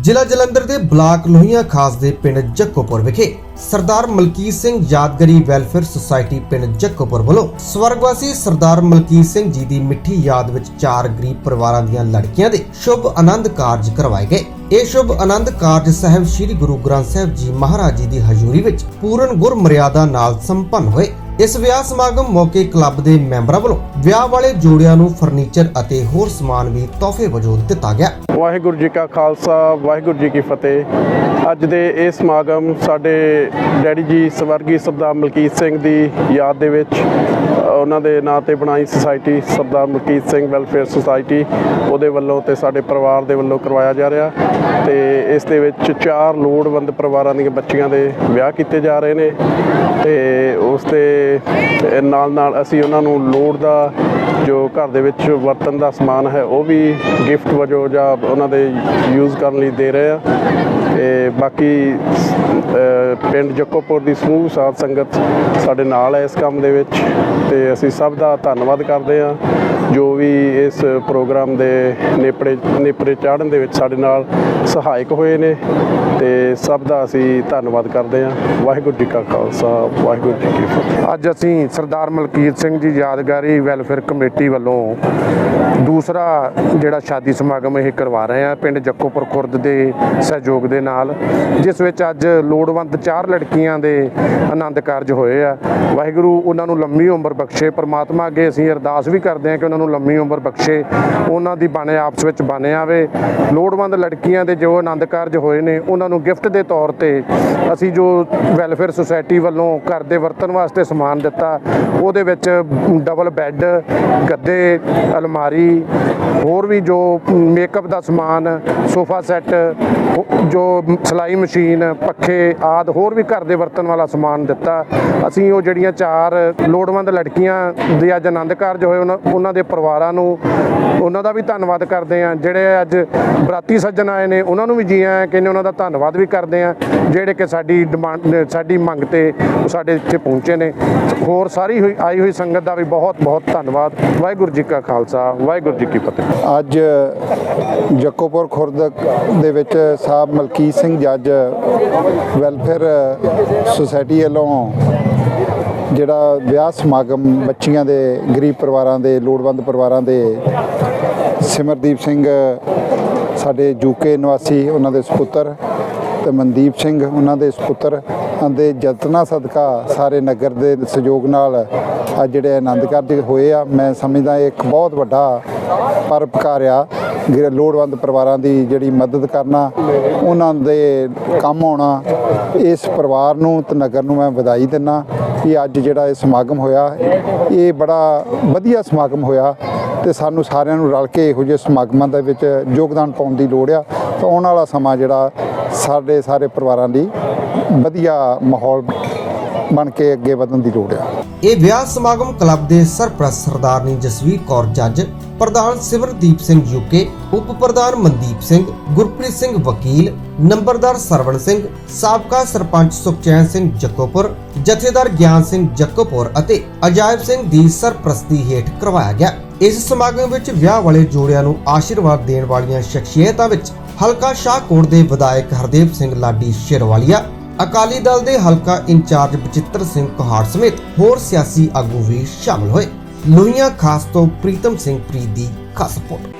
ਜ਼ਿਲ੍ਹਾ ਜਲੰਧਰ ਦੇ ਬਲਾਕ ਲੋਹੀਆਂ ਖਾਸ ਦੇ ਪਿੰਡ ਜੱਕੋਪੁਰ ਵਿਖੇ ਸਰਦਾਰ ਮਲਕੀਤ ਸਿੰਘ ਯਾਦਗਾਰੀ ਵੈਲਫੇਅਰ ਸੁਸਾਇਟੀ ਪਿੰਡ ਜੱਕੋਪੁਰ ਵੱਲੋਂ ਸਵਰਗਵਾਸੀ ਸਰਦਾਰ ਮਲਕੀਤ ਸਿੰਘ ਜੀ ਦੀ ਮਿੱਠੀ ਯਾਦ ਵਿੱਚ ਚਾਰ ਗਰੀਬ ਪਰਿਵਾਰਾਂ ਦੀਆਂ ਲੜਕੀਆਂ ਦੇ ਸ਼ੁਭ ਆਨੰਦ ਕਾਰਜ ਕਰਵਾਏ ਗਏ। ਇਹ ਸ਼ੁਭ ਆਨੰਦ ਕਾਰਜ ਸਾਹਿਬ ਸ੍ਰੀ ਗੁਰੂ ਗ੍ਰੰਥ ਸਾਹਿਬ ਜੀ ਮਹਾਰਾਜ ਜੀ ਦੀ ਹਜ਼ੂਰੀ ਵਿੱਚ ਪੂਰਨ ਗੁਰ ਮਰਿਆਦਾ ਨਾਲ ਸੰਪੰਨ ਹੋਏ। ਇਸ ਵਿਆਹ ਸਮਾਗਮ ਮੌਕੇ ਕਲੱਬ ਦੇ ਮੈਂਬਰਾਂ ਵੱਲੋਂ ਵਿਆਹ ਵਾਲੇ ਜੋੜਿਆਂ ਨੂੰ ਫਰਨੀਚਰ ਅਤੇ ਹੋਰ ਸਮਾਨ ਵੀ ਤੋਹਫੇ ਵਜੋਂ ਦਿੱਤਾ ਗਿਆ। ਵਾਹਿਗੁਰੂ ਜੀ ਕਾ ਖਾਲਸਾ, ਵਾਹਿਗੁਰੂ ਜੀ ਕੀ ਫਤਿਹ। ਅੱਜ ਦੇ ਇਹ ਸਮਾਗਮ ਸਾਡੇ ਡੈਡੀ ਜੀ ਸਵਰਗੀ ਸਰਦਾਰ ਮਲਕੀਤ ਸਿੰਘ ਦੀ ਯਾਦ ਦੇ ਵਿੱਚ ਉਹਨਾਂ ਦੇ ਨਾਂ ਤੇ ਬਣਾਈ society Sardar Malkit Singh welfare society. ਉਹਦੇ ਵੱਲੋਂ ਤੇ ਸਾਡੇ ਪਰਿਵਾਰ ਦੇ ਵੱਲੋਂ ਕਰਵਾਇਆ ਜਾ ਰਿਹਾ ਤੇ ਇਸ ਦੇ ਵਿੱਚ ਚਾਰ ਲੋੜਵੰਦ ਪਰਿਵਾਰਾਂ ਦੀਆਂ ਬੱਚੀਆਂ ਦੇ ਵਿਆਹ ਕੀਤੇ ਜਾ ਰਹੇ ਨੇ ਤੇ ਉਸ 'ਤੇ ਦੇ ਨਾਲ ਨਾਲ ਅਸੀਂ ਉਹਨਾਂ ਨੂੰ ਲੋੜ ਦਾ ਜੋ ਘਰ ਦੇ ਵਿੱਚ ਵਰਤਨ ਦਾ ਸਮਾਨ ਹੈ, ਉਹ ਵੀ ਗਿਫਟ ਵਜੋਂ ਜਾਂ ਉਹਨਾਂ ਦੇ ਯੂਜ਼ ਕਰਨ ਲਈ ਦੇ ਰਹੇ ਆ। ਤੇ ਬਾਕੀ ਪਿੰਡ ਜੱਕੋਪੁਰ ਦੀ ਸਮੂਹ ਸਾਥ ਸੰਗਤ ਸਾਡੇ ਨਾਲ ਹੈ ਇਸ ਕੰਮ ਦੇ ਵਿੱਚ ਤੇ ਅਸੀਂ ਸਭ ਦਾ ਧੰਨਵਾਦ ਕਰਦੇ ਹਾਂ। ਜੋ ਵੀ ਇਸ ਪ੍ਰੋਗਰਾਮ ਦੇ ਨੇਪਰੇ ਨੇਪਰੇ ਚਾੜਨ ਦੇ ਵਿੱਚ ਸਾਡੇ ਨਾਲ ਸਹਾਇਕ ਹੋਏ ਨੇ ਤੇ ਸਭ ਦਾ ਅਸੀਂ ਧੰਨਵਾਦ ਕਰਦੇ ਹਾਂ। ਵਾਹਿਗੁਰੂ ਜੀ ਕਾ ਖਾਲਸਾ, ਵਾਹਿਗੁਰੂ ਜੀ ਕੀ ਫਤਿਹ। ਅੱਜ ਅਸੀਂ ਸਰਦਾਰ ਮਲਕੀਤ ਸਿੰਘ ਜੀ ਯਾਦਗਾਰੀ ਵੈਲਫੇਅਰ ਕਮੇਟੀ ਵੱਲੋਂ ਦੂਸਰਾ ਜਿਹੜਾ ਸ਼ਾਦੀ ਸਮਾਗਮ ਇਹ ਕਰਵਾ ਰਹੇ ਹਾਂ, ਪਿੰਡ ਜੱਕੋਪੁਰ ਖੁਰਦ ਦੇ ਸਹਿਯੋਗ ਦੇ ਨਾਲ, ਜਿਸ ਵਿੱਚ ਅੱਜ ਲੋੜਵੰਦ ਚਾਰ ਲੜਕੀਆਂ ਦੇ ਆਨੰਦ ਕਾਰਜ ਹੋਏ ਆ। ਵਾਹਿਗੁਰੂ ਉਹਨਾਂ ਨੂੰ ਲੰਮੀ ਉਮਰ ਬਖਸ਼ੇ, ਪਰਮਾਤਮਾ ਅੱਗੇ ਅਸੀਂ ਅਰਦਾਸ ਵੀ ਕਰਦੇ ਹਾਂ ਕਿ ਉਹਨਾਂ ਨੂੰ ਲੰਮੀ ਉਮਰ ਬਖਸ਼ੇ, ਉਹਨਾਂ ਦੀ ਬਾਣੇ ਆਪਸ ਵਿੱਚ ਬਣੇ ਆਵੇ। ਲੋੜਵੰਦ ਲੜਕੀਆਂ ਦੇ ਜੋ ਆਨੰਦ ਕਾਰਜ ਹੋਏ ਨੇ, ਉਹਨਾਂ ਨੂੰ ਗਿਫਟ ਦੇ ਤੌਰ ਤੇ ਅਸੀਂ ਜੋ ਵੈਲਫੇਅਰ ਸੁਸਾਇਟੀ ਵੱਲੋਂ ਘਰ ਦੇ ਵਰਤਣ ਵਾਸਤੇ ਸਮਾਨ ਦਿੱਤਾ, ਉਹਦੇ ਵਿੱਚ ਡਬਲ ਬੈੱਡ, ਗੱਦੇ, ਅਲਮਾਰੀ, ਹੋਰ ਵੀ ਜੋ ਮੇਕਅਪ ਦਾ ਸਮਾਨ, ਸੋਫਾ ਸੈੱਟ, ਜੋ ਸਲਾਈ ਮਸ਼ੀਨ, ਪੱਖੇ ਆਦ, ਹੋਰ ਵੀ ਘਰ ਦੇ ਵਰਤਣ ਵਾਲਾ ਸਮਾਨ ਦਿੱਤਾ। ਅਸੀਂ ਉਹ ਜਿਹੜੀਆਂ ਚਾਰ ਲੋੜਵੰਦ ਲੜਕੀਆਂ ਦੇ ਅੱਜ ਆਨੰਦ ਕਾਰਜ ਹੋਏ, ਉਹਨਾਂ ਉਹਨਾਂ ਦੇ ਪਰਿਵਾਰਾਂ ਨੂੰ ਉਹਨਾਂ ਦਾ ਵੀ ਧੰਨਵਾਦ ਕਰਦੇ ਹਾਂ। ਜਿਹੜੇ ਅੱਜ ਬਰਾਤੀ ਸੱਜਣ ਆਏ ਨੇ, ਉਹਨਾਂ ਨੂੰ ਵੀ ਜੀ ਆਇਆਂ ਕਹਿੰਦੇ ਉਹਨਾਂ ਦਾ ਧੰਨਵਾਦ ਵੀ ਕਰਦੇ ਹਾਂ। ਜਿਹੜੇ ਕਿ ਸਾਡੀ ਡਿਮਾਂਡ, ਸਾਡੀ ਮੰਗ ਤੇ ਉਹ ਸਾਡੇ ਇੱਥੇ ਪਹੁੰਚੇ ਨੇ। ਹੋਰ ਸਾਰੀ ਹੋਈ, ਆਈ ਹੋਈ ਸੰਗਤ ਦਾ ਵੀ ਬਹੁਤ ਬਹੁਤ ਧੰਨਵਾਦ। ਵਾਹਿਗੁਰੂ ਜੀ ਕਾ ਖਾਲਸਾ, ਵਾਹਿਗੁਰੂ ਜੀ ਕੀ ਫਤਿਹ। ਅੱਜ ਜੱਕੋਪੁਰ ਖੁਰਦ ਦੇ ਵਿੱਚ ਸਾਹਿਬ ਮਲਕੀਤ ਸਿੰਘ ਜੱਜ ਵੈਲਫੇਅਰ ਸੁਸਾਇਟੀ ਵੱਲੋਂ ਜਿਹੜਾ ਵਿਆਹ ਸਮਾਗਮ ਬੱਚੀਆਂ ਦੇ, ਗਰੀਬ ਪਰਿਵਾਰਾਂ ਦੇ, ਲੋੜਵੰਦ ਪਰਿਵਾਰਾਂ ਦੇ, ਸਿਮਰਦੀਪ ਸਿੰਘ, ਸਾਡੇ ਯੂਕੇ ਨਿਵਾਸੀ, ਉਹਨਾਂ ਦੇ ਸੁਪੁੱਤਰ ਤੇ ਮਨਦੀਪ ਸਿੰਘ, ਉਹਨਾਂ ਦੇ ਸੁਪੁੱਤਰ ਦੇ ਯਤਨਾਂ ਸਦਕਾ ਸਾਰੇ ਨਗਰ ਦੇ ਸਹਿਯੋਗ ਨਾਲ ਅੱਜ ਜਿਹੜੇ ਆਨੰਦ ਕਾਰਜ ਹੋਏ ਆ। ਮੈਂ ਸਮਝਦਾ ਇੱਕ ਬਹੁਤ ਵੱਡਾ ਪਰਪਕਾਰ ਆ। ਜਿਹੜੇ ਲੋੜਵੰਦ ਪਰਿਵਾਰਾਂ ਦੀ ਜਿਹੜੀ ਮਦਦ ਕਰਨਾ, ਉਹਨਾਂ ਦੇ ਕੰਮ ਆਉਣਾ, ਇਸ ਪਰਿਵਾਰ ਨੂੰ ਤੇ ਨਗਰ ਨੂੰ ਮੈਂ ਵਧਾਈ ਦਿੰਦਾ ਕਿ ਅੱਜ ਜਿਹੜਾ ਇਹ ਸਮਾਗਮ ਹੋਇਆ, ਇਹ ਬੜਾ ਵਧੀਆ ਸਮਾਗਮ ਹੋਇਆ ਤੇ ਸਾਨੂੰ ਸਾਰਿਆਂ ਨੂੰ ਰਲ ਕੇ ਇਹੋ ਜਿਹੇ ਸਮਾਗਮਾਂ ਦੇ ਵਿੱਚ ਯੋਗਦਾਨ ਪਾਉਣ ਦੀ ਲੋੜ ਆ। ਤਾਂ ਆਉਣ ਵਾਲਾ ਸਮਾਂ ਜਿਹੜਾ ਸਾਡੇ ਸਾਰੇ ਪਰਿਵਾਰਾਂ ਲਈ ਵਧੀਆ ਮਾਹੌਲ ਬਣ ਕੇ ਅੱਗੇ ਵਧਣ ਦੀ ਲੋੜ ਆ। ਇਹ ਵਿਆਹ ਸਮਾਗਮ ਕਲੱਬ ਦੇ ਸਰਪ੍ਰਸਤ ਸਰਦਾਰਨੀ ਜਸਵੀਰ ਕੌਰ ਜੱਜ, ਪ੍ਰਧਾਨ ਸਿਮਰਦੀਪ ਸਿੰਘ ਯੂਕੇ, ਉਪ ਪ੍ਰਧਾਨ ਮਨਦੀਪ ਸਿੰਘ, ਗੁਰਪ੍ਰੀਤ ਸਿੰਘ ਵਕੀਲ, ਨੰਬਰਦਾਰ ਸਰਵਣ ਸਿੰਘ, ਸਾਬਕਾ ਸਰਪੰਚ ਸੁਖਚੈਨ ਸਿੰਘ ਜੱਕੋਪੁਰ, ਜਥੇਦਾਰ ਗਿਆਨ ਸਿੰਘ ਜੱਕੋਪੁਰ ਅਤੇ ਅਜਾਇਬ ਸਿੰਘ ਦੀ ਸਰਪ੍ਰਸਤੀ ਹੇਠ ਕਰਵਾਇਆ ਗਿਆ। ਇਸ ਸਮਾਗਮ ਵਿੱਚ ਵਿਆਹ ਵਾਲੇ ਜੋੜਿਆਂ ਨੂੰ ਆਸ਼ੀਰਵਾਦ ਦੇਣ ਵਾਲੀਆਂ ਸ਼ਖਸੀਅਤਾਂ ਵਿੱਚ ਹਲਕਾ ਸ਼ਾਹਕੋਟ ਦੇ ਵਿਧਾਇਕ ਹਰਦੇਵ ਸਿੰਘ ਲਾਡੀ ਸ਼ੇਰਵਾਲੀਆ ਅਕਾਲੀ ਦਲ ਦੇ ਹਲਕਾ ਇੰਚਾਰਜ ਬਚਿੱਤਰ ਸਿੰਘ ਕੋਹਾੜ ਸਮੇਤ ਹੋਰ ਸਿਆਸੀ ਆਗੂ ਵੀ ਸ਼ਾਮਲ ਹੋਏ। ਲੋਹੀਆਂ, ਖਾਸ ਤੋਂ ਪ੍ਰੀਤਮ ਸਿੰਘ ਪ੍ਰੀਤ ਦੀ ਖਾਸ ਰਿਪੋਰਟ।